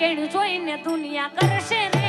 કેણ જોઈને દુનિયા કરશે ને?